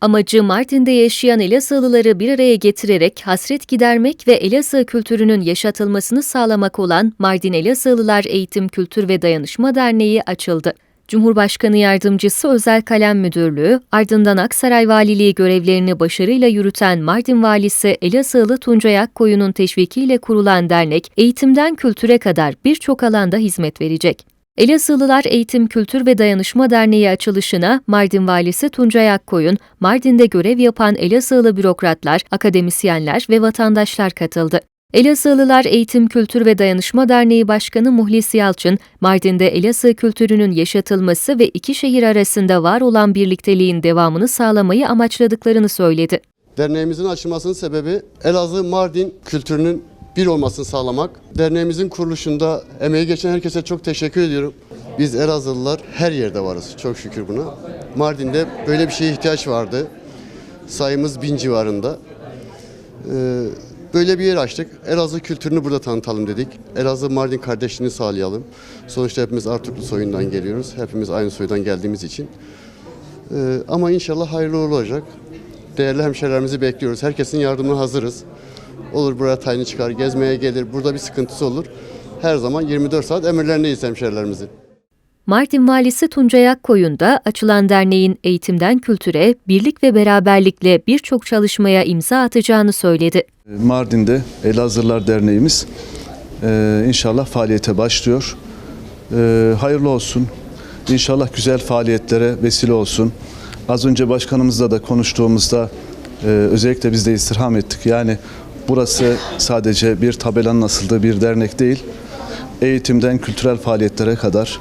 Amacı Mardin'de yaşayan Elazığlıları bir araya getirerek hasret gidermek ve Elazığ kültürünün yaşatılmasını sağlamak olan Mardin Elazığlılar Eğitim Kültür ve Dayanışma Derneği açıldı. Cumhurbaşkanı Yardımcısı Özel Kalem Müdürlüğü, ardından Aksaray Valiliği görevlerini başarıyla yürüten Mardin Valisi Elazığlı Tuncay Akkoyun'un teşvikiyle kurulan dernek, eğitimden kültüre kadar birçok alanda hizmet verecek. Elazığlılar Eğitim Kültür ve Dayanışma Derneği açılışına Mardin Valisi Tuncay Akkoyun, Mardin'de görev yapan Elazığlı bürokratlar, akademisyenler ve vatandaşlar katıldı. Elazığlılar Eğitim Kültür ve Dayanışma Derneği Başkanı Muhlis Yalçın, Mardin'de Elazığ kültürünün yaşatılması ve iki şehir arasında var olan birlikteliğin devamını sağlamayı amaçladıklarını söyledi. Derneğimizin açılmasının sebebi Elazığ Mardin kültürünün bir olmasını sağlamak. Derneğimizin kuruluşunda emeği geçen herkese çok teşekkür ediyorum. Biz Elazığlılar her yerde varız çok şükür buna. Mardin'de böyle bir şeye ihtiyaç vardı. Sayımız bin civarında. Ee, böyle bir yer açtık. Elazığ kültürünü burada tanıtalım dedik. Elazığ Mardin kardeşliğini sağlayalım. Sonuçta hepimiz Artuklu soyundan geliyoruz. Hepimiz aynı soydan geldiğimiz için. Ee, ama inşallah hayırlı olacak. Değerli hemşehrilerimizi bekliyoruz. Herkesin yardımına hazırız. Olur buraya tayini çıkar, gezmeye gelir, burada bir sıkıntısı olur. Her zaman 24 saat emirlerindeyiz hemşehrilerimizin. Mardin Valisi Tuncay Akkoyun da açılan derneğin eğitimden kültüre, birlik ve beraberlikle birçok çalışmaya imza atacağını söyledi. Mardin'de Elazığlılar Derneğimiz e, inşallah faaliyete başlıyor. E, hayırlı olsun. İnşallah güzel faaliyetlere vesile olsun. Az önce başkanımızla da konuştuğumuzda e, özellikle biz de istirham ettik. Yani burası sadece bir tabelanın asıldığı bir dernek değil. Eğitimden kültürel faaliyetlere kadar,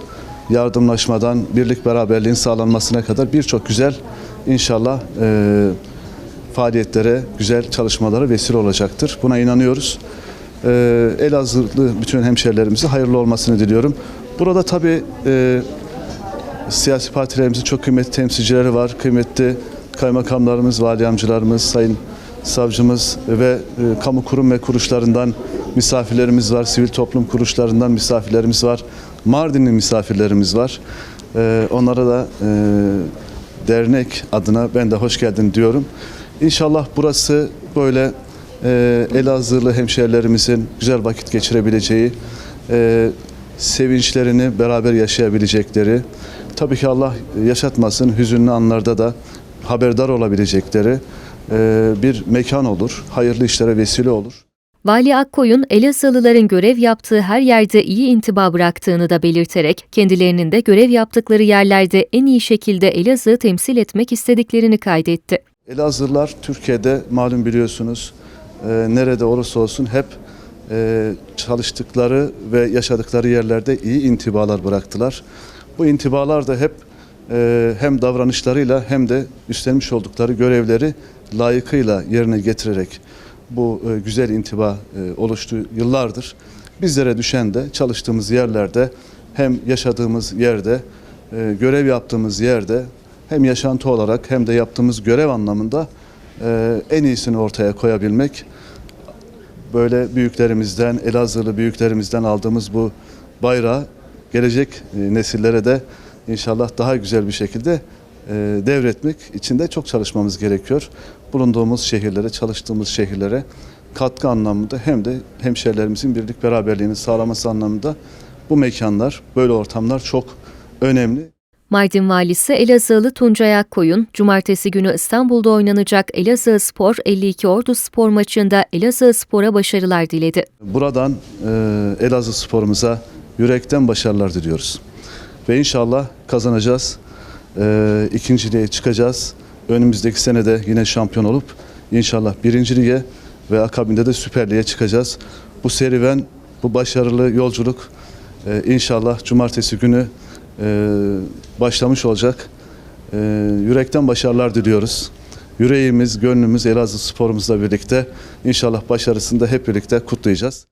yardımlaşmadan birlik beraberliğin sağlanmasına kadar birçok güzel inşallah e, faaliyetlere, güzel çalışmalara vesile olacaktır. Buna inanıyoruz. Ee, Elazığlı bütün hemşerilerimize hayırlı olmasını diliyorum. Burada tabii e, siyasi partilerimizin çok kıymetli temsilcileri var. Kıymetli kaymakamlarımız, vali amcalarımız, sayın savcımız ve e, kamu kurum ve kuruluşlarından misafirlerimiz var. Sivil toplum kuruluşlarından misafirlerimiz var. Mardinli misafirlerimiz var. E, onlara da e, dernek adına ben de hoş geldin diyorum. İnşallah burası böyle e, Elazığlı hemşehrilerimizin güzel vakit geçirebileceği, e, sevinçlerini beraber yaşayabilecekleri, tabii ki Allah yaşatmasın hüzünlü anlarda da haberdar olabilecekleri bir mekan olur, hayırlı işlere vesile olur. Vali Akkoyun, Elazığlıların görev yaptığı her yerde iyi intiba bıraktığını da belirterek, kendilerinin de görev yaptıkları yerlerde en iyi şekilde Elazığ'ı temsil etmek istediklerini kaydetti. Elazığlılar Türkiye'de malum biliyorsunuz e, nerede olursa olsun hep e, çalıştıkları ve yaşadıkları yerlerde iyi intibalar bıraktılar. Bu intibalar da hep e, hem davranışlarıyla hem de üstlenmiş oldukları görevleri layıkıyla yerine getirerek bu e, güzel intiba e, oluştu yıllardır. Bizlere düşen de çalıştığımız yerlerde hem yaşadığımız yerde, e, görev yaptığımız yerde hem yaşantı olarak hem de yaptığımız görev anlamında en iyisini ortaya koyabilmek. Böyle büyüklerimizden, Elazığlı büyüklerimizden aldığımız bu bayrağı gelecek nesillere de inşallah daha güzel bir şekilde e, devretmek için de çok çalışmamız gerekiyor. Bulunduğumuz şehirlere, çalıştığımız şehirlere katkı anlamında hem de hemşehrilerimizin birlik beraberliğini sağlaması anlamında bu mekanlar, böyle ortamlar çok önemli. Mardin Valisi Elazığlı Tuncay Akkoyun, Cumartesi günü İstanbul'da oynanacak Elazığ Spor 52 Ordu Spor maçında Elazığ Spor'a başarılar diledi. Buradan e, Elazığ sporumuza yürekten başarılar diliyoruz. Ve inşallah kazanacağız. E, ikinciliğe çıkacağız. Önümüzdeki senede yine şampiyon olup inşallah birinci lige ve akabinde de Süper Lig'e çıkacağız. Bu serüven, bu başarılı yolculuk e, inşallah cumartesi günü e, başlamış olacak. E, yürekten başarılar diliyoruz. Yüreğimiz, gönlümüz Elazığ sporumuzla birlikte inşallah başarısını da hep birlikte kutlayacağız.